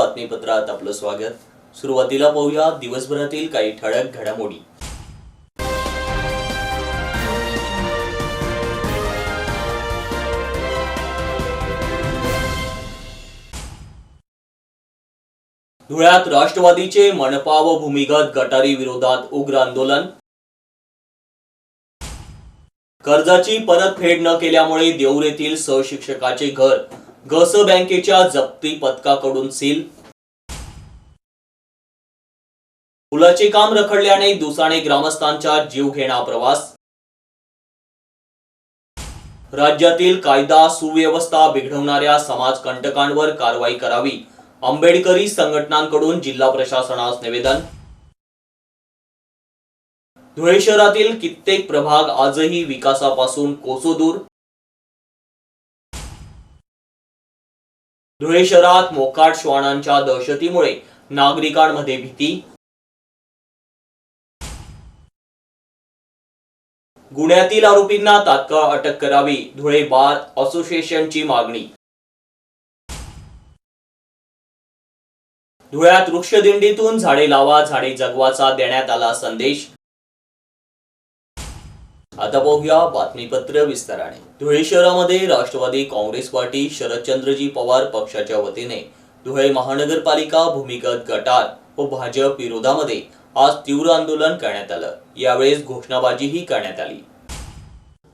बातमीपत्रात आपलं स्वागत. सुरुवातीला पाहूया दिवसभरातील काही ठळक घडामोडी. धुळ्यात राष्ट्रवादीचे मनपा व भूमिगत गटारी विरोधात उग्र आंदोलन. कर्जाची परतफेड न केल्यामुळे देऊर येथील सहशिक्षकाचे घर गस बँकेच्या जप्ती पथकाकडून सील. पुलाचे काम रखडल्याने दुसाणे ग्रामस्थांचा जीव घेणा प्रवास. राज्यातील कायदा सुव्यवस्था बिघडवणाऱ्या समाजकंटकांवर कारवाई करावी आंबेडकरी संघटनांकडून जिल्हा प्रशासनास निवेदन. धुळे शहरातील कित्येक प्रभाग आजही विकासापासून कोसो दूर. धुळे शहरात मोकाट श्वानांच्या दहशतीमुळे नागरिकांमध्ये भीती. गुन्ह्यातील आरोपींना तात्काळ अटक करावी धुळे बार असोसिएशनची मागणी. धुळ्यात वृक्षदिंडीतून झाडे लावा झाडे जगवाचा देण्यात आला संदेश. आता पाहूया बातमीपत्र विस्ताराने. धुळे शहरामध्ये राष्ट्रवादी काँग्रेस पार्टी शरदचंद्रजी पवार पक्षाच्या वतीने धुळे महानगरपालिका भूमिगत गटार व भाजप विरोधामध्ये आज तीव्र आंदोलन करण्यात आलं. यावेळेस घोषणाबाजीही करण्यात आली.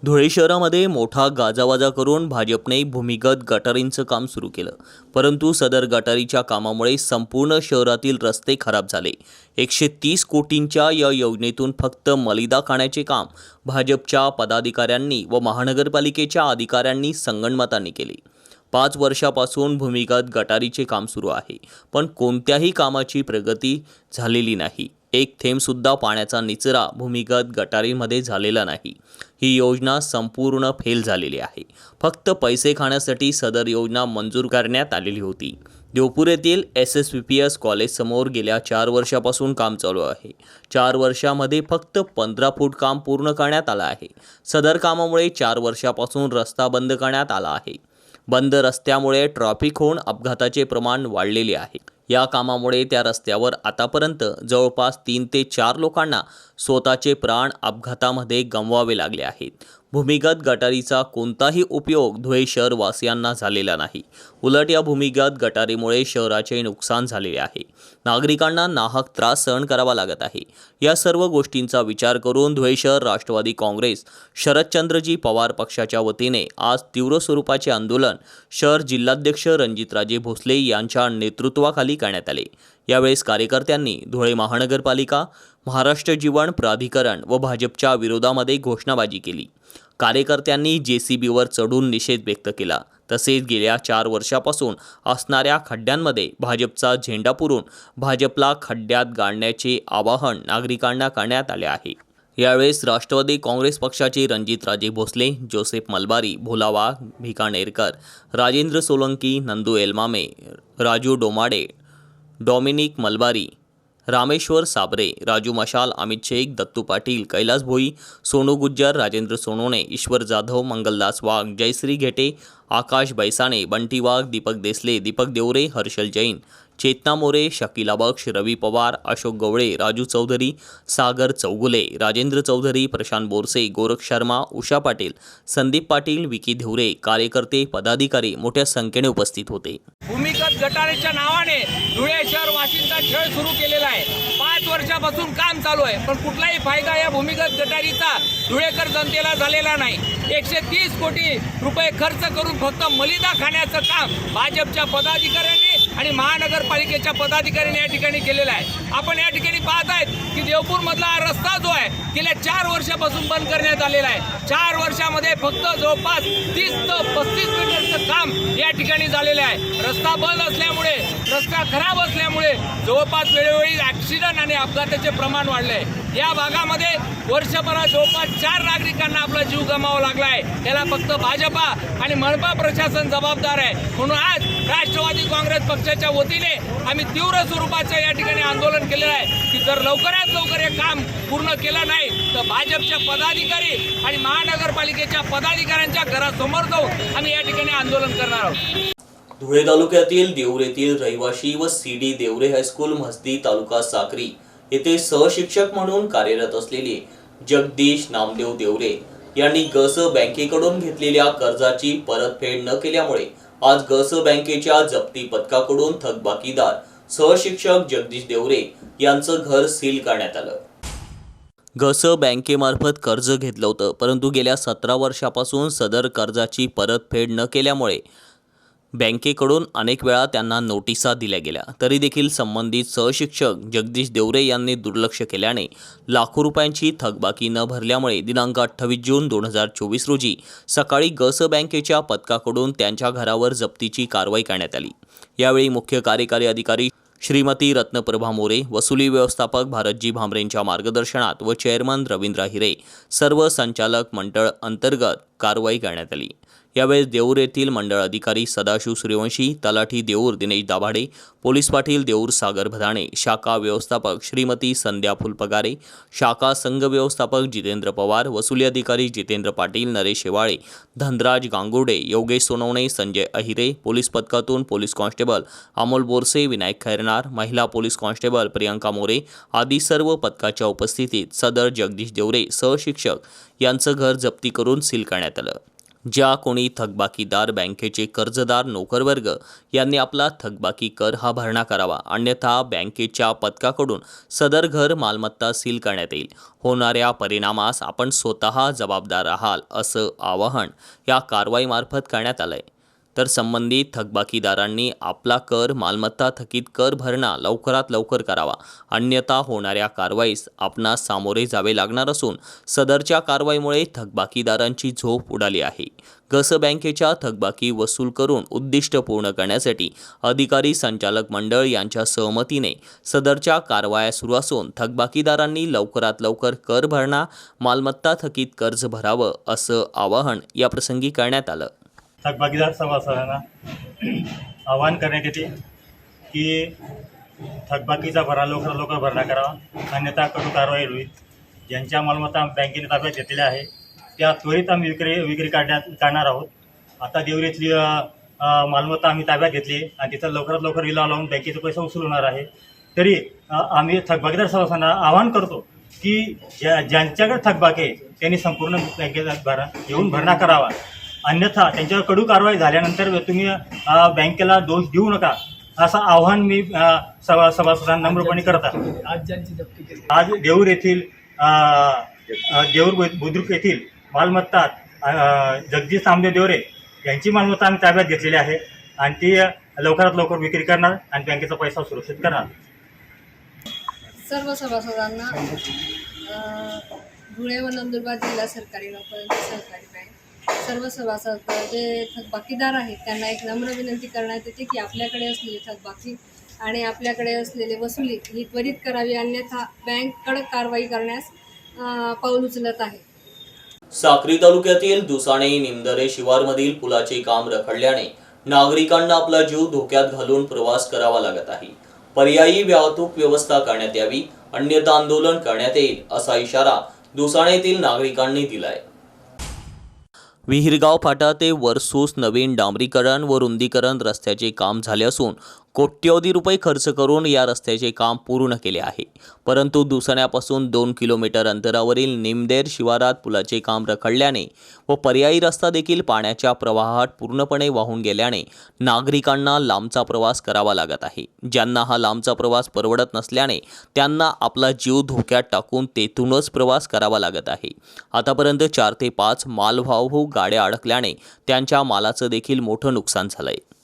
धुळे शहरामध्ये मोठा गाजावाजा करून भाजपने भूमिगत गटारींचं काम सुरू केलं. परंतु सदर गटारीच्या कामामुळे संपूर्ण शहरातील रस्ते खराब झाले. एकशे तीस कोटींच्या या योजनेतून फक्त मलिदा खाण्याचे काम भाजपच्या पदाधिकाऱ्यांनी व महानगरपालिकेच्या अधिकाऱ्यांनी संगणमताने केले. पाच वर्षापासून भूमिगत गटारीचे काम सुरू आहे पण कोणत्याही कामाची प्रगती झालेली नाही. एक थेंबसुद्धा पाण्याचा निचरा भूमिगत गटारीमध्ये झालेला नाही. ही योजना संपूर्ण फेल झालेली आहे. फक्त पैसे खाण्यासाठी सदर योजना मंजूर करण्यात आलेली होती. देवपूर येथील S S V P S कॉलेजसमोर गेल्या चार वर्षापासून काम चालू आहे. चार वर्षामध्ये फक्त पंधरा फूट काम पूर्ण करण्यात आलं आहे. सदर कामामुळे चार वर्षापासून रस्ता बंद करण्यात आला आहे. बंद रस्त्यामुळे ट्रॅफिक होऊन अपघाताचे प्रमाण वाढलेले आहे. या कामामुळे त्या रस्त्यावर आतापर्यंत जवळपास तीन ते चार लोकांना स्वतःचे प्राण अपघातामध्ये गमवावे लागले आहेत. भूमिगत गटारीचा कोणताही उपयोग धुळे शहर वासियांना झालेला नाही. उलट या भूमिगत गटारीमुळे शहराचे नुकसान झालेले आहे. नागरिकांना नाहक त्रास सहन करावा लागत आहे. या सर्व गोष्टींचा विचार करून धुळे शहर राष्ट्रवादी काँग्रेस शरदचंद्रजी पवार पक्षाच्या वतीने आज तीव्र स्वरूपाचे आंदोलन शहर जिल्हाध्यक्ष रणजितराजे भोसले यांच्या नेतृत्वाखाली करण्यात आले. यावेळेस कार्यकर्त्यांनी धुळे महानगरपालिका महाराष्ट्र जीवन प्राधिकरण व भाजपच्या विरोधामध्ये घोषणाबाजी केली. कार्यकर्त्यांनी जे सी बीवर चढून निषेध व्यक्त केला. तसेच गेल्या चार वर्षापासून असणाऱ्या खड्ड्यांमध्ये भाजपचा झेंडा पुरून भाजपला खड्ड्यात गाडण्याचे आवाहन नागरिकांना करण्यात आले आहे. यावेळेस राष्ट्रवादी काँग्रेस पक्षाचे रणजितराजे भोसले जोसेफ मलबारी भोला वाघ राजेंद्र सोलंकी नंदू एलमामे राजू डोमाडे डॉमिनिक मलबारी रामेश्वर साबरे राजू मशाल अमित शेख दत्तू पाटील कैलास भोई सोनू गुज्जर राजेंद्र सोनोने ईश्वर जाधव मंगलदास वाघ जयश्री घेटे आकाश बैसाणे बंटी वाघ दीपक देसले दीपक देवरे हर्षल जैन चेतना मोरे शकीला बक्ष रवी पवार अशोक गवळे राजू चौधरी सागर चौगुले राजेंद्र चौधरी प्रशांत बोरसे गोरख शर्मा उषा पाटील संदीप पाटील विकी धिवरे कार्यकर्ते पदाधिकारी मोठ्या संख्येने उपस्थित होते. भूमिगत गटारीच्या नावाने धुळे शहर वाशिंचा खेळ सुरू केलेला आहे. पाच वर्षापासून काम चालू आहे पण कुठलाही फायदा या भूमिगत गटारीचा धुळेकर जनतेला झालेला नाही. एकशे तीस कोटी रुपये खर्च करून फक्त मलिदा खाण्याचं काम भाजपच्या पदाधिकाऱ्यांनी आणि महानगर महानगरपालिकेच्या पदाधिकाऱ्यांनी या ठिकाणी केलेलं आहे. आपण या ठिकाणी पाहत आहेत की देवपूरमधला हा रस्ता जो आहे गेल्या चार वर्षापासून बंद करण्यात आलेला आहे. चार वर्षामध्ये फक्त जवळपास तीस ते पस्तीस मीटरचं काम या ठिकाणी झालेलं आहे. रस्ता बंद असल्यामुळे रस्ता खराब असल्यामुळे जवळपास वेळोवेळी ॲक्सिडंट आणि अपघाताचे प्रमाण वाढले या भागामध्ये वर्षभरात जवळपास चार नागरिकांना आपला जीव गमावा लागला आहे. त्याला फक्त भाजपा आणि मनपा प्रशासन जबाबदार आहे. म्हणून आज राष्ट्रवादी काँग्रेस पक्षाच्या वतीने आम्ही तीव्र स्वरूपाचं या ठिकाणी आंदोलन केलेलं आहे की जर लवकरात लवकर हे काम पूर्ण केलं नाही तर भाजपच्या पदाधिकारी आणि महानगरपालिकेच्या पदाधिकाऱ्यांच्या घरासमोर जाऊन आम्ही या ठिकाणी आंदोलन करणार आहोत. धुळे तालुक्यातील देऊर येथील रहिवाशी व सी डी देवरे हायस्कूल मस्ती तालुका साक्री येथे सहशिक्षक म्हणून कार्यरत असलेले जगदीश नामदेव देवरे यांनी गस बँकेकडून घेतलेल्या कर्जाची परतफेड न केल्यामुळे आज गस बँकेच्या जप्ती पथकाकडून थकबाकीदार सहशिक्षक जगदीश देवरे यांचं घर सील करण्यात आलं. घस बँकेमार्फत कर्ज घेतलं होतं परंतु गेल्या सतरा वर्षापासून सदर कर्जाची परतफेड न केल्यामुळे बँकेकडून अनेक वेळा त्यांना नोटिसा दिल्या गेल्या. तरी देखील संबंधित सहशिक्षक जगदीश देवरे यांनी दुर्लक्ष केल्याने लाखो रुपयांची थकबाकी न भरल्यामुळे दिनांक अठ्ठावीस जून दोन हजार चोवीस रोजी सकाळी गस बँकेच्या पथकाकडून त्यांच्या घरावर जप्तीची कारवाई करण्यात आली. यावेळी मुख्य कार्यकारी अधिकारी श्रीमती रत्नप्रभा मोरे वसुली व्यवस्थापक भारतजी भांबरेंच्या मार्गदर्शनात व चेअरमन रवींद्र हिरे सर्व संचालक मंडळ अंतर्गत कारवाई करण्यात आली. यावेळेस देऊर येथील मंडळ अधिकारी सदाशिव सूर्यवंशी तलाठी देऊर दिनेश दाभाडे पोलीस पाटील देऊर सागर भदाणे शाखा व्यवस्थापक श्रीमती संध्या फुलपगारे शाखा संघ व्यवस्थापक जितेंद्र पवार वसुली अधिकारी जितेंद्र पाटील नरेश शेवाळे धनराज गांगुर्डे योगेश सोनवणे संजय अहिरे पोलीस पथकातून पोलीस कॉन्स्टेबल अमोल बोरसे विनायक खैरनार महिला पोलीस कॉन्स्टेबल प्रियंका मोरे आदी सर्व पथकाच्या उपस्थितीत सदर जगदीश देवरे सहशिक्षक यांचं घर जप्ती करून सील करण्यात आलं. ज्या कोणी थकबाकीदार बँकेचे कर्जदार नोकरवर्ग यांनी आपला थकबाकी कर हा भरणा करावा अन्यथा बँकेच्या पथकाकडून सदर घर मालमत्ता सील करण्यात येईल. होणाऱ्या परिणामास आपण स्वतः जबाबदार आहाल असं आवाहन या कारवाईमार्फत करण्यात आलं आहे तर संबंधित थकबाकीदारांनी आपला कर मालमत्ता थकीत कर भरणा लवकरात लवकर करावा. अन्यथा होणाऱ्या कारवाईस आपणास सामोरे जावे लागणार असून सदरच्या कारवाईमुळे थकबाकीदारांची झोप उडाली आहे. गस बँकेच्या थकबाकी वसूल करून उद्दिष्ट पूर्ण करण्यासाठी अधिकारी संचालक मंडळ यांच्या सहमतीने सदरच्या कारवाया सुरू असून थकबाकीदारांनी लवकरात लवकर कर भरणा मालमत्ता थकीत कर्ज भरावं असं आवाहन याप्रसंगी करण्यात आलं. थकबाकीदार सभासदांना आवाहन करण्यात येते की थकबाकीचा भरा लवकर लवकर भरणा करावा. अन्यथा कडू कारवाई होईल. ज्यांच्या मालमत्ता बँकेने ताब्यात घेतलेल्या आहे त्या त्वरित आम्ही विक्री विक्री काढण्यात काढणार आहोत. आता देवरीतली मालमत्ता आम्ही ताब्यात घेतली आणि तिथं लवकरात लवकर इला लावून बँकेचे पैसे वसूल होणार आहे. तरी आम्ही थकबाकीदार सभासदांना आवाहन करतो की ज्या ज्यांच्याकडे थकबाकी आहे त्यांनी संपूर्ण बँकेचा भरा येऊन भरणा करावा. अन्यथा त्यांच्यावर कडू कारवाई झाल्यानंतर तुम्ही बँकेला दोष देऊ नका असं आव्हान मी सभा सभासदांना नम्रपणे करत आहे. आज ज्यांची जप्ती केली आज देऊर येथील देऊर बुद्रुक येथील मालमत्ता जगदीश नामदेव देवरे यांची मालमत्ता आम्ही ताब्यात घेतलेली आहे आणि ती लवकरात लवकर विक्री करणार आणि बँकेचा पैसा सुरक्षित करणार. सर्व सभासदांना धुळे व नंदुरबार जिल्हा सरकारी नोकऱ्यांची सहकारी बँक सर्व सभासद जे थकबाकीदार आहेत त्यांना एक नम्र विनंती करण्यात येते की आपल्याकडे असलेली थकबाकी आणि आपल्याकडे असलेली वसुली ही त्वरित करावी अन्यथा बँक कडक कारवाई करण्यास पाऊल उचलत आहे. साक्री तालुक्यातील दुसाणे निमदरे शिवारमधील पुलाचे काम रखडल्याने नागरिकांना आपला जीव धोक्यात घालून प्रवास करावा लागत आहे. पर्यायी वाहतूक व्यवस्था करण्यात यावी अन्यथा आंदोलन करण्यात येईल असा इशारा दुसाणे येथील नागरिकांनी दिलाय. विहिरगाव फाटा ते वरसूस नवीन डांबरीकरण व रुंदीकरण रस्त्याचे काम झाले असून कोट्यवधी रुपये खर्च करून या रस्त्याचे काम पूर्ण केले आहे. परंतु दुसण्यापासून दोन किलोमीटर अंतरावरील निमदेर शिवारात पुलाचे काम रखडल्याने व पर्यायी रस्ता देखील पाण्याच्या प्रवाहात पूर्णपणे वाहून गेल्याने नागरिकांना लांबचा प्रवास करावा लागत आहे. ज्यांना हा लांबचा प्रवास परवडत नसल्याने त्यांना आपला जीव धोक्यात टाकून तेथूनच प्रवास करावा लागत आहे. आतापर्यंत चार ते पाच मालवाहू गाड्या अडकल्याने त्यांच्या मालाचं देखील मोठं नुकसान झालं आहे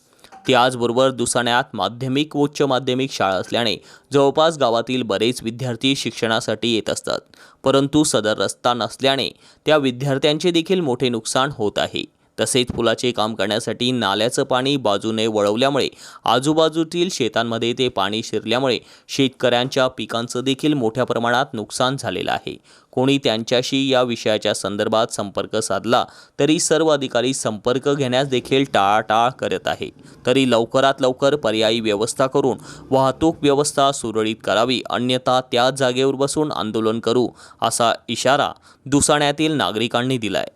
त्याचबरोबर दुसाण्यात माध्यमिक व उच्च माध्यमिक शाळा असल्याने जवळपास गावातील बरेच विद्यार्थी शिक्षणासाठी येत असतात. परंतु सदर रस्ता नसल्याने त्या विद्यार्थ्यांचे देखील मोठे नुकसान होत आहे. तसेच पुलाचे काम करण्यासाठी नाल्याचं पाणी बाजूने वळवल्यामुळे आजूबाजूतील शेतांमध्ये ते पाणी शिरल्यामुळे शेतकऱ्यांच्या पिकांचं देखील मोठ्या प्रमाणात नुकसान झालेलं आहे. कोणी त्यांच्याशी या विषयाच्या संदर्भात संपर्क साधला तरी सर्व अधिकारी संपर्क घेण्यास देखील टाळाटाळ करत आहे तरी लवकरात लवकर पर्यायी व्यवस्था करून वाहतूक व्यवस्था सुरळीत करावी अन्यथा त्याच जागेवर बसून आंदोलन करू असा इशारा दुसाण्यातील नागरिकांनी दिलाय.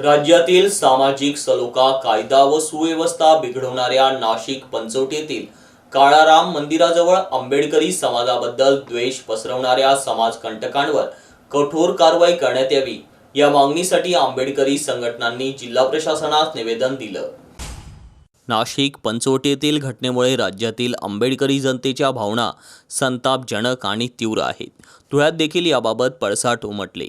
राज्यातील सामाजिक सलोखा कायदा व सुव्यवस्था बिघडवणाऱ्या नाशिक पंचवटीतील काळाराम मंदिराजवळ आंबेडकरी समाजाबद्दल द्वेष पसरवणाऱ्या समाजकंटकांवर कठोर कारवाई करण्यात यावी. या मागणीसाठी आंबेडकरी संघटनांनी जिल्हा प्रशासनास निवेदन दिलं. नाशिक पंचवटीतील घटनेमुळे राज्यातील आंबेडकरी जनतेच्या भावना संतापजनक आणि तीव्र आहेत. धुळ्यात देखील याबाबत पडसाद उमटले.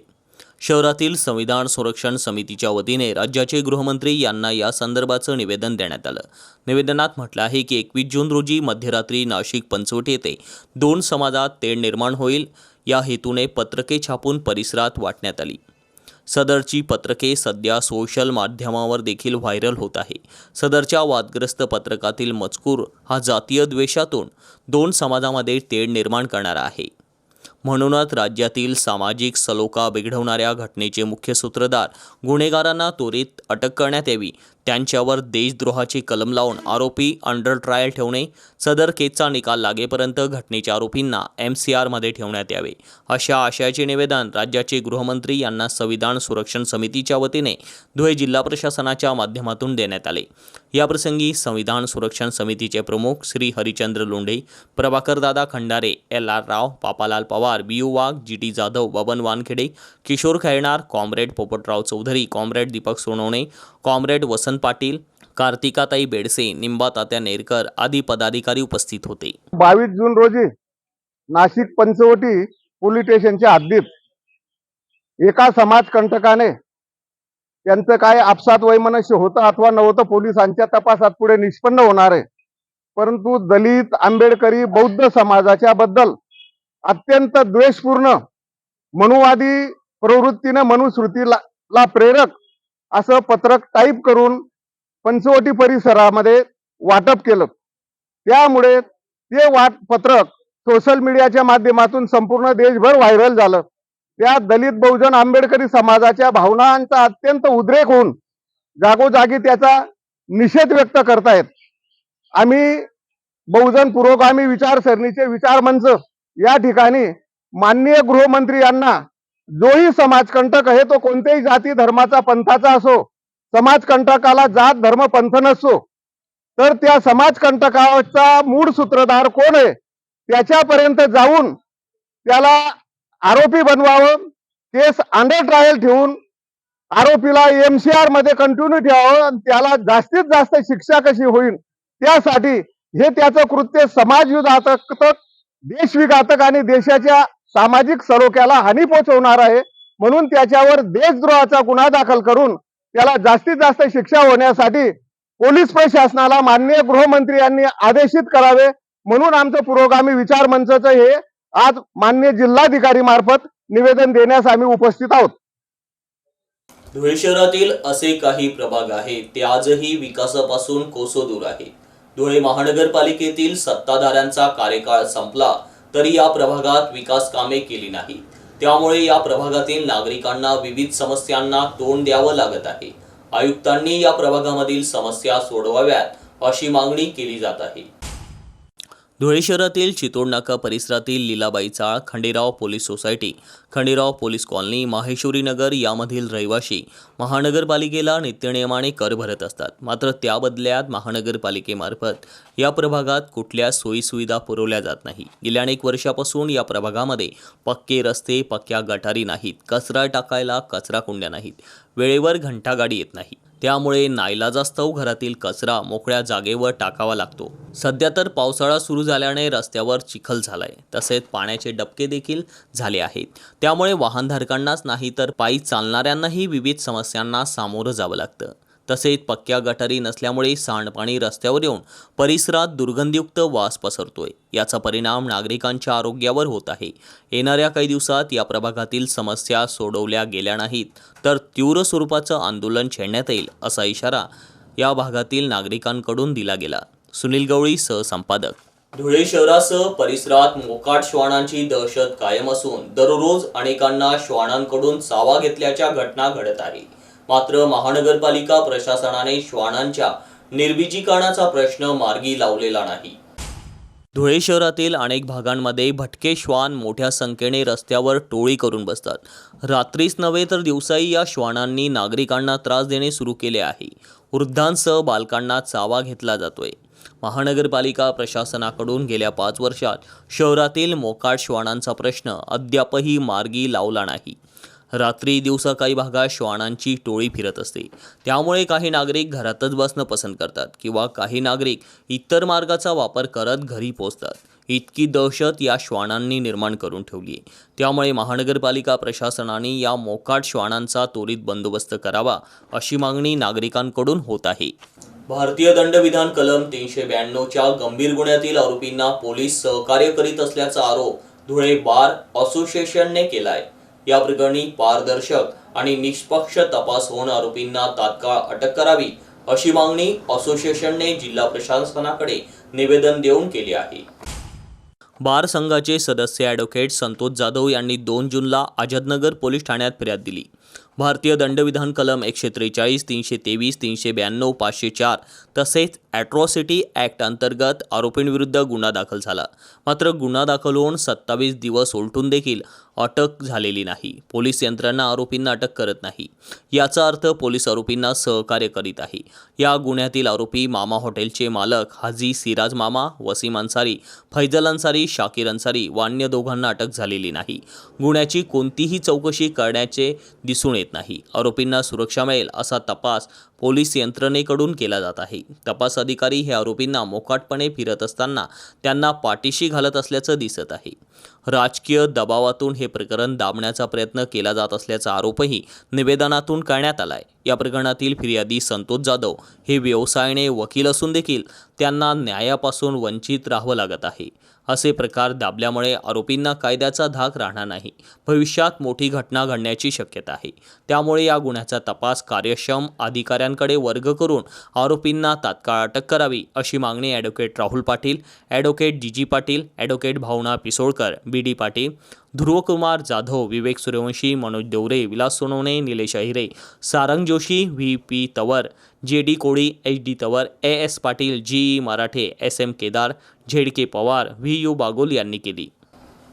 शहरातील संविधान संरक्षण समितीच्या वतीने राज्याचे गृहमंत्री यांना या संदर्भाचं निवेदन देण्यात आलं. निवेदनात म्हटलं आहे की एकवीस जून रोजी मध्यरात्री नाशिक पंचवटी येथे दोन समाजात तेढ निर्माण होईल. या हेतूने पत्रके छापून परिसरात वाटण्यात आली. सदरची पत्रके सध्या सोशल माध्यमावर देखील व्हायरल होत आहे. सदरच्या वादग्रस्त पत्रकातील मजकूर हा जातीय द्वेषातून दोन समाजामध्ये तेढ निर्माण करणारा आहे. म्हणूनच राज्यातील सामाजिक सलोखा बिघडवणाऱ्या घटनेचे मुख्य सूत्रधार गुन्हेगारांना त्वरित अटक करण्यात यावी. त्यांच्यावर देशद्रोहाचे कलम लावून आरोपी अंडर ट्रायल ठेवणे सदर केसचा निकाल लागेपर्यंत घटनेच्या आरोपींना एम सी आरमध्ये ठेवण्यात यावे. अशा आशयाचे निवेदन राज्याचे गृहमंत्री यांना संविधान सुरक्षण समितीच्या वतीने धुळे जिल्हा प्रशासनाच्या माध्यमातून देण्यात आले. याप्रसंगी संविधान सुरक्षण समितीचे प्रमुख Shri Harichandra Londhe Prabhakardada Khandare L R Rao Papalal Pawar B U Wagh G T Jadhav Baban Wankhede Kishor Khairnar comrade Poptrao Chaudhari comrade Deepak Sonawane comrade Vasant Patil Kartikatai Bedse Nimbatatya Nerkar आदी पदाधिकारी उपस्थित होते. बावीस जून रोजी Nashik Panchavati police स्टेशनच्या हद्दीत एका समाजकंटकाने त्यांचं काय आपसात वैमनस्य होतं अथवा नव्हतं पोलिसांच्या तपासात पुढे निष्पन्न होणार आहे. परंतु दलित आंबेडकरी बौद्ध समाजाच्या बद्दल अत्यंत द्वेषपूर्ण मनुवादी प्रवृत्तीने मनुश्रुतीला ला प्रेरक असं पत्रक टाईप करून पंचवटी परिसरामध्ये वाटप केलं. त्यामुळे ते वाट पत्रक सोशल मीडियाच्या माध्यमातून संपूर्ण देशभर व्हायरल झालं. त्या दलित बहुजन आंबेडकरी समाजाच्या भावनांचा अत्यंत उद्रेक होऊन जागोजागी त्याचा निषेध व्यक्त करतायत. आम्ही बहुजन पुरोगामी विचारसरणीचे विचार मंच या ठिकाणी माननीय गृहमंत्री यांना जोही समाजकंटक आहे तो कोणत्याही जाती धर्माचा पंथाचा असो समाजकंटकाला जात धर्म पंथ नसो तर त्या समाजकंटकाचा मूळ सूत्रधार कोण आहे? त्याच्यापर्यंत जाऊन त्याला आरोपी बनवावं केस अंडर ट्रायल ठेवून आरोपीला एमसीआरमध्ये कंटिन्यू ठेवावं आणि त्याला जास्तीत जास्त शिक्षा कशी होईल त्यासाठी हे त्याचं कृत्य समाजविघातक देशविघातक आणि देशाच्या सामाजिक सलोख्याला हानी पोहोचवणार आहे. म्हणून त्याच्यावर देशद्रोहाचा गुन्हा दाखल करून त्याला जास्तीत जास्त शिक्षा होण्यासाठी पोलीस प्रशासनाला माननीय गृहमंत्री यांनी आदेशित करावे. म्हणून आमचं पुरोगामी विचार मंचचं हे. आज माननीय जिल्हाधिकारी मार्फत निवेदन देण्यास आम्ही उपस्थित आहोत. धुळे शहरातील असे काही प्रभाग आहेत ते आजही विकासापासून कोसो दूर आहेत. धुळे महानगरपालिकेतील सत्ताधाऱ्यांचा कार्यकाळ संपला. तरी या प्रभागात विकास कामे केली नाही त्यामुळे या प्रभागातील नागरिकांना विविध समस्यांना तोंड द्यावं लागत आहे. आयुक्तांनी या प्रभागामधील समस्या सोडवाव्यात अशी मागणी केली जात आहे. धुळे शहरातील चितोड नाका परिसरातील लीलाबाई चाळ Khanderao police society Khanderao police colony Maheshwari Nagar यामधील रहिवाशी महानगरपालिकेला नित्यनियमाने कर भरत असतात. मात्र त्या बदल्यात महानगरपालिकेमार्फत या प्रभागात कुठल्या सोयीसुविधा पुरवल्या जात नाही. गेल्या अनेक वर्षापासून या प्रभागामध्ये पक्के रस्ते पक्क्या गटारी नाहीत. कचरा टाकायला कचरा कुंड्या नाहीत. वेळेवर घंटागाडी येत नाही. त्यामुळे नाईलाजास्तव घरातील कचरा मोकळ्या जागेवर टाकावा लागतो. सध्या तर पावसाळा सुरू झाल्याने रस्त्यावर चिखल झालाय. तसेच पाण्याचे डबके देखील झाले आहेत. त्यामुळे वाहनधारकांनाच नाही तर पायी चालणाऱ्यांनाही विविध समस्यांना सामोरं जावं लागतं. तसेच पक्क्या गटारी नसल्यामुळे सांडपाणी रस्त्यावर येऊन परिसरात दुर्गंधयुक्त वास पसरतोय. याचा परिणाम नागरिकांच्या आरोग्यावर होत आहे. येणाऱ्या काही दिवसात या प्रभागातील समस्या सोडवल्या गेल्या नाहीत तर तीव्र स्वरूपाचं आंदोलन छेडण्यात येईल असा इशारा या भागातील नागरिकांकडून दिला गेला. सुनील गवळी सहसंपादक. धुळे शहरासह परिसरात मोकाट श्वानांची दहशत कायम असून दररोज अनेकांना श्वानांकडून सावा घेतल्याच्या घटना घडत आहे. मात्र महानगरपालिका प्रशासनाने श्वानांच्या निर्बीजीकरणाचा प्रश्न मार्गी लावलेला नाही. धुळे शहरातील अनेक भागांमध्ये भटके श्वान मोठ्या संख्येने रस्त्यावर टोळी करून बसतात. रात्रीच नव्हे तर दिवसाही या श्वानांनी नागरिकांना त्रास देणे सुरू केले आहे. वृद्धांसह बालकांना चावा घेतला जातोय. महानगरपालिका प्रशासनाकडून गेल्या पाच वर्षात शहरातील मोकाट श्वानांचा प्रश्न अद्यापही मार्गी लावला नाही. रात्री दिवसा काही भागात श्वानांची टोळी फिरत असते. त्यामुळे काही नागरिक घरातच बसणं पसंत करतात किंवा काही नागरिक इतर मार्गाचा वापर करत घरी पोचतात इतकी दहशत या श्वानांनी निर्माण करून ठेवली आहे. त्यामुळे महानगरपालिका प्रशासनाने या मोकाट श्वानांचा त्वरित बंदोबस्त करावा अशी मागणी नागरिकांकडून होत आहे. भारतीय दंडविधान कलम तीनशे ब्याण्णवच्या गंभीर गुन्ह्यातील आरोपींना पोलीस सहकार्य करीत असल्याचा आरोप धुळे बार असोसिएशनने केला आहे या प्रकरणी पारदर्शक आणि निष्पक्ष तपास होऊन आरोपींना तात्काळ अटक करावी अशी मागणी असोसिएशनने जिल्हा प्रशासनाकडे निवेदन देऊन केली आहे. बार संघाचे सदस्य ॲडव्होकेट संतोष जाधव यांनी दोन जूनला आझादनगर पोलीस ठाण्यात फिर्याद दिली. भारतीय दंडविधान कलम एकशे त्रेचाळीस तीनशे तेवीस तीनशे ब्याण्णव पाचशे चार तसेच ॲट्रॉसिटी ॲक्ट अंतर्गत आरोपींविरुद्ध गुन्हा दाखल झाला. मात्र गुन्हा दाखल होऊन सत्तावीस दिवस उलटून देखील अटक झालेली नाही. पोलीस यंत्रणा आरोपींना अटक करत नाही. याचा अर्थ पोलीस आरोपींना सहकार्य करीत आहे. या गुन्ह्यातील आरोपी मामा हॉटेलचे मालक हाजी सिराज मामा वसीम अन्सारी फैजल अन्सारी शाकिर अन्सारी व अन्य दोघांना अटक झालेली नाही. गुन्ह्याची कोणतीही चौकशी करण्याचे दिसून येत नाही. आरोपींना सुरक्षा मिळेल असा तपास पोलीस यंत्रणेकडून केला जात आहे. तपास अधिकारी हे आरोपींना मोकाटपणे फिरत असताना त्यांना पाठीशी घालत असल्याचं दिसत आहे. राजकीय दबावातून हे प्रकरण दाबण्याचा प्रयत्न केला जात असल्याचा आरोपही निवेदनातून करण्यात आलाय. या प्रकरणातील फिर्यादी संतोष जाधव हे व्यवसायाने वकील असून देखील त्यांना न्यायापासून वंचित राहावं लागत आहे. असे प्रकार दाबल्यामुळे आरोपींना कायद्याचा धाक राहणार नाही. भविष्यात मोठी घटना घडण्याची शक्यता आहे. त्यामुळे या गुन्ह्याचा तपास कार्यक्षम अधिकाऱ्यांकडे वर्ग करून आरोपींना तात्काळ अटक करावी अशी मागणी advocate Rahul Patil advocate G G Patil advocate Bhavana Pisolkar B D Patil Dhruvkumar Jadhav Vivek Suryawanshi Manoj Deore Vilas Sonawane Nilesh Ahire Sarang Joshi V P Tawar J D Koli H D Tawar A S Patil G E Marathe S M Kedar Z K Pawar V U Bagol यांनी केली.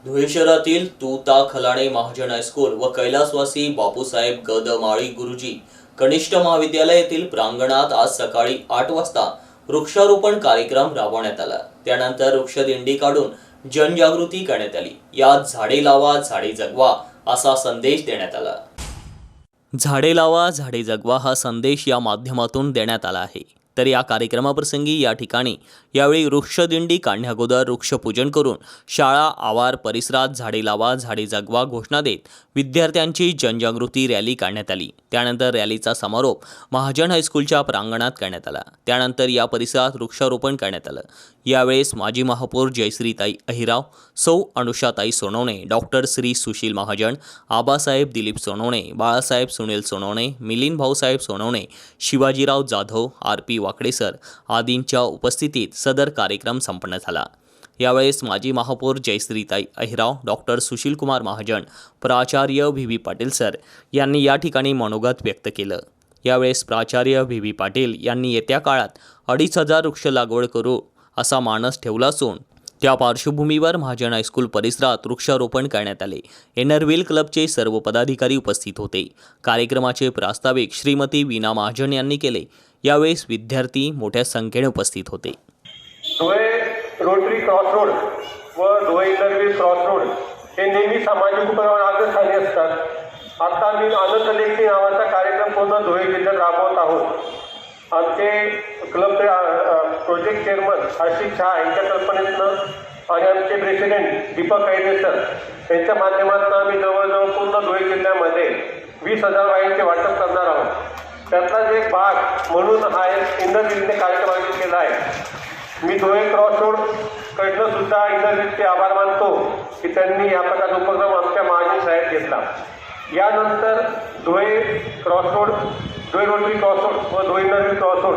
धुळे शहरातील तुता Khalane Mahajan high school व कैलासवासी बापूसाहेब गदमाळी गुरुजी कनिष्ठ महाविद्यालय येथील प्रांगणात आज सकाळी आठ वाजता वृक्षारोपण कार्यक्रम राबवण्यात आला. त्यानंतर वृक्षदिंडी काढून जनजागृती करण्यात आली. यात झाडे लावा झाडे जगवा असा संदेश देण्यात आला. झाडे लावा झाडे जगवा हा संदेश या माध्यमातून देण्यात आला आहे. तर या कार्यक्रमाप्रसंगी या ठिकाणी यावेळी वृक्षदिंडी काढण्याअगोदर वृक्षपूजन करून शाळा आवार परिसरात झाडे लावा झाडे जगवा घोषणा देत विद्यार्थ्यांची जनजागृती रॅली काढण्यात आली. त्यानंतर रॅलीचा समारोप महाजन हायस्कूलच्या प्रांगणात करण्यात आला. त्यानंतर या परिसरात वृक्षारोपण करण्यात आलं. यावेळेस माजी महापौर जयश्रीताई अहिराव सौ Anushatai Sonawane doctor Shri Sushil Mahajan Abasaheb Dilip Sonawane Balasaheb Sunil Sonawane Milind Bhausaheb Sonawane Shivajirao Jadhav R P Wakade sir आदींच्या उपस्थितीत सदर कार्यक्रम संपन्न झाला. यावेळेस माजी महापौर जयश्रीताई अहिराव डॉक्टर सुशीलकुमार महाजन प्राचार्य व्ही. व्ही. पाटील सर यांनी या ठिकाणी मनोगत व्यक्त केलं. यावेळेस प्राचार्य व्ही. व्ही. पाटील यांनी येत्या काळात अडीच हजार वृक्ष लागवड करू असा मानस ठेवला असून त्या पार्श्वभूमीवर महाजन हायस्कूल परिसरात वृक्षारोपण करण्यात आले. एनरविल क्लबचे सर्व पदाधिकारी उपस्थित होते. कार्यक्रमाचे प्रास्ताविक श्रीमती वीणा महाजन यांनी केले. यावेळेस विद्यार्थी मोठ्या संख्येने उपस्थित होते. धुळे रोटरी क्रॉस रोड व धुळे इंटरव्ह्यू क्रॉस रोड हे नेहमी सामाजिक उपक्रमावर अग्रस्थानी असतात. आता मी आनंद लेखी नावाचा कार्यक्रम पूर्ण धुळे जिल्ह्यात राबवत आहोत. आमचे क्लबचे प्रोजेक्ट चेअरमन आशिष शहा यांच्या कल्पनेतनं आणि आमचे प्रेसिडेंट दीपक कैदे सर यांच्या माध्यमातून आम्ही जवळजवळ पूर्ण धुळे जिल्ह्यामध्ये वीस हजार वाईंचे वाटप करणार आहोत. त्यातलाच एक भाग म्हणून हा एक इंद्रजितने कार्यक्रम आयोजित केला आहे. मी धुळे क्रॉस रोड कडनं सुद्धा इंद्रजितचे आभार मानतो की त्यांनी या प्रकारचा उपक्रम आमच्या महाजन शाळेत घेतला. यानंतर Dhule cross road Dhule Rotary cross road व धुळे इंद्रजित क्रॉस रोड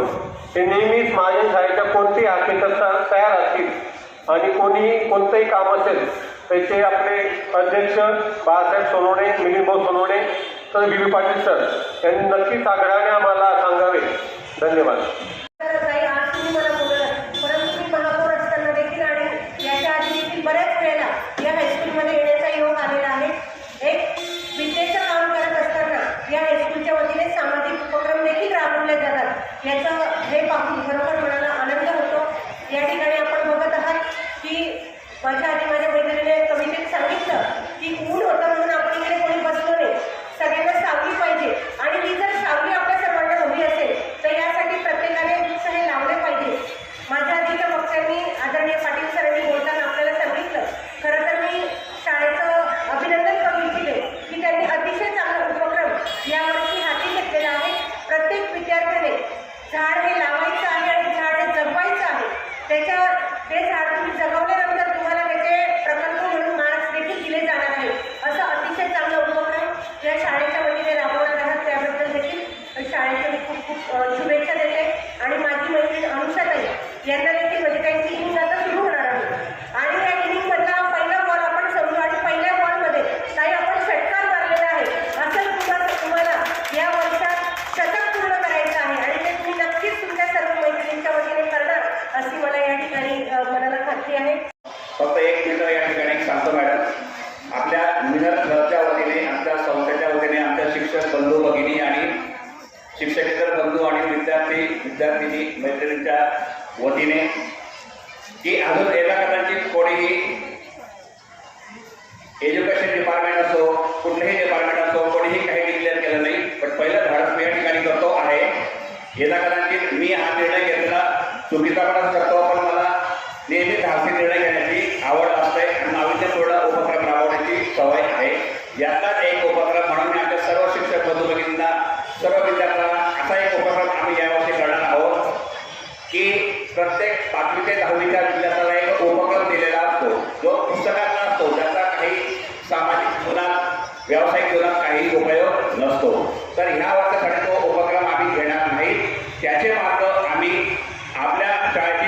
हे नेहमीच महाजन शाळेच्या कोणतेही हाकेकरता तयार असतील आणि कोणीही कोणतंही काम असेल त्याचे आपले अध्यक्ष बाळासाहेब सोनवणे मिलिंद भाऊ सोनवणे तर बी बी पाटील सर यांनी नक्कीच आग्रहाने आम्हाला सांगावे. धन्यवाद तर काही आज तुम्ही मला बोललात परंतु मी महापौर असताना देखील आणि माझ्या आधी माझ्या मैत्रिणीने कमिटीत सांगितलं की ऊन होतं म्हणून आपण इकडे कोणी बसलो नाही सगळ्यांना सावली पाहिजे आणि ही जर सावली आपल्या सर्वांना हवी असेल तर यासाठी प्रत्येकाने वृक्ष हे लावले पाहिजे माझ्या आधीच्या वक्त्यांनी आदरणीय पाटील सरांनी बोलताना आपल्याला सांगितलं खरं तर मी शाळेचं अभिनंदन करू इच्छिते की त्यांनी अतिशय चांगला उपक्रम यावर्षी हाती घेतलेला आहे प्रत्येक विद्यार्थ्याने झाड हे लावायचं आहे आणि झाड हे जगवायचं आहे त्याच्या ते झाड तुम्ही जगवल्यानंतर तुम्हाला त्याचे प्रकल्प म्हणून मार्क्स देखील दिले जाणार आहे असं अतिशय चांगला उपक्रम या शाळेच्या वतीने राबवणार आहात त्याबद्दल देखील शाळेचे मी खूप खूप अ, शुभेच्छा देते आणि माझी मैत्रीण यंदा देखील म्हणजे त्यांची इनिंग आता सुरू होणार आहे. आणि या इनिंगमधला पहिला बॉल आपण समजू आणि पहिल्या बॉलमध्ये काही आपण षटकार मारलेला आहे. असं तुम्हाला तुम्हाला या वर्षात शतक पूर्ण करायचं आहे. आणि ते तुम्ही नक्कीच तुमच्या सर्व मैत्रिणींच्या वतीने करणार अशी मला या ठिकाणी मनाला खात्री आहे. फक्त एक मिनिट या ठिकाणी सांगतो मॅडम. आपल्या मिनत क्लबच्या वतीने आमच्या संस्थेच्या वतीने आमच्या शिक्षक बंधू भगिनी आणि शिक्षकेतर बंधू आणि विद्यार्थी विद्यार्थिनी मैत्रिणींच्या वतीने की अजून एका कदाचित कोणीही एज्युकेशन डिपार्टमेंट असो कुठलेही डिपार्टमेंट असो कोणीही काही डिक्लेअर केलं नाही. पण पहिलं धाडस मी या ठिकाणी करतो आहे. येता कदाचित मी हा निर्णय घेतला चुकीचा पणच करतो पण मला नेहमी धाडसी निर्णय घेण्याची आवड असते आणि नाविन्यपूर्ण उपक्रम राबवण्याची सवय आहे. यातलाच एक उपक्रम म्हणून मी आमच्या सर्व शिक्षक बंधू भगिनींना सर्व विद्यार्थ्यांना असा एक उपक्रम आम्ही यावर प्रत्येक पाचवी ते दहावीच्या विद्यार्थ्याला एक उपक्रम दिलेला असतो. जो पुस्तकाचा असतो. त्याचा काही सामाजिक जीवनात व्यावसायिक जीवनात काही उपयोग नसतो. तर ह्या वर्षासाठी तो उपक्रम आम्ही घेणार नाही. त्याचे मार्ग आम्ही आपल्या शाळेत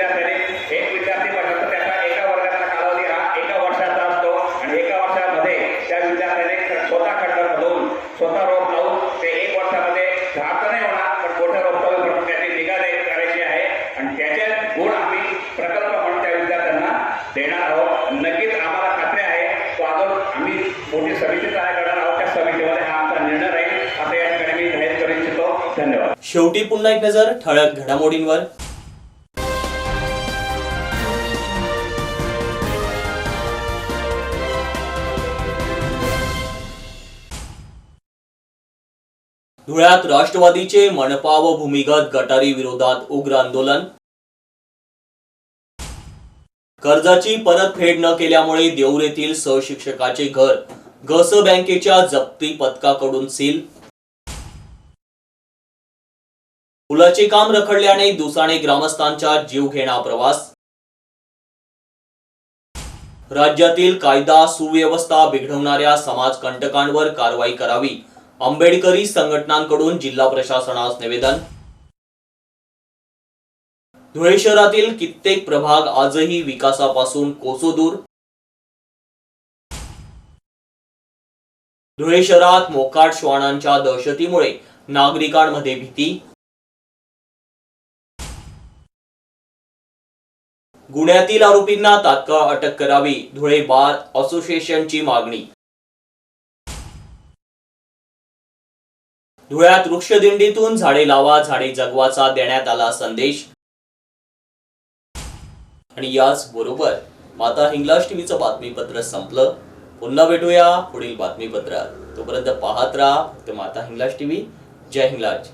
विद्यार्थ्याने एक विद्यार्थी पर्यंत त्याचा एका वर्गाचा कालावधी हा एका वर्षाचा असतो. आणि एका वर्षामध्ये त्या विद्यार्थ्याने स्वतः खड्डा घालून स्वतः रोप लावून ते एक वर्षामध्ये झाड तर नाही होणार पण मोठ्या रोपावर त्याची निगा करायची आहे. आणि त्याचे गुण आम्ही प्रकल्प म्हणून त्या विद्यार्थ्यांना देणार आहोत. नक्कीच आम्हाला खात्री आहे. तो अजून आम्ही मोठी समिती तयार करणार आहोत. त्या समितीमध्ये हा आमचा निर्णय राहील. असं या ठिकाणी मी जाहीर करू इच्छितो. धन्यवाद. शेवटी पुन्हा एक नजर ठळक घडामोडींवर. धुळ्यात राष्ट्रवादीचे मनपा व भूमिगत गटारी विरोधात उग्र आंदोलन. कर्जाची परतफेड न केल्यामुळे देऊर येथील सहशिक्षकाचे घर गस बँकेच्या जप्ती पथकाकडून सील. पुलाचे काम रखडल्याने दुसाणे ग्रामस्थांचा जीव घेणा प्रवास. राज्यातील कायदा सुव्यवस्था बिघडवणाऱ्या समाजकंटकांवर कारवाई करावी. आंबेडकरी संघटनांकडून जिल्हा प्रशासनास निवेदन. धुळे शहरातील कित्येक प्रभाग आजही विकासापासून कोसो दूर धुळे शहरात मोकाट श्वानांच्या दहशतीमुळे नागरिकांमध्ये भीती. गुन्ह्यातील आरोपींना तात्काळ अटक करावी धुळे बार असोसिएशनची मागणी. धुळ्यात वृक्षदिंडीतून झाडे लावा झाडे जगवाचा देण्यात आला संदेश. आणि याच बरोबर माता हिंगलाज टीव्हीचं बातमीपत्र संपलं. पुन्हा भेटूया पुढील बातमीपत्रात. तोपर्यंत पाहत राहा फक्त माता हिंगलाज टीव्ही जय हिंगलाज.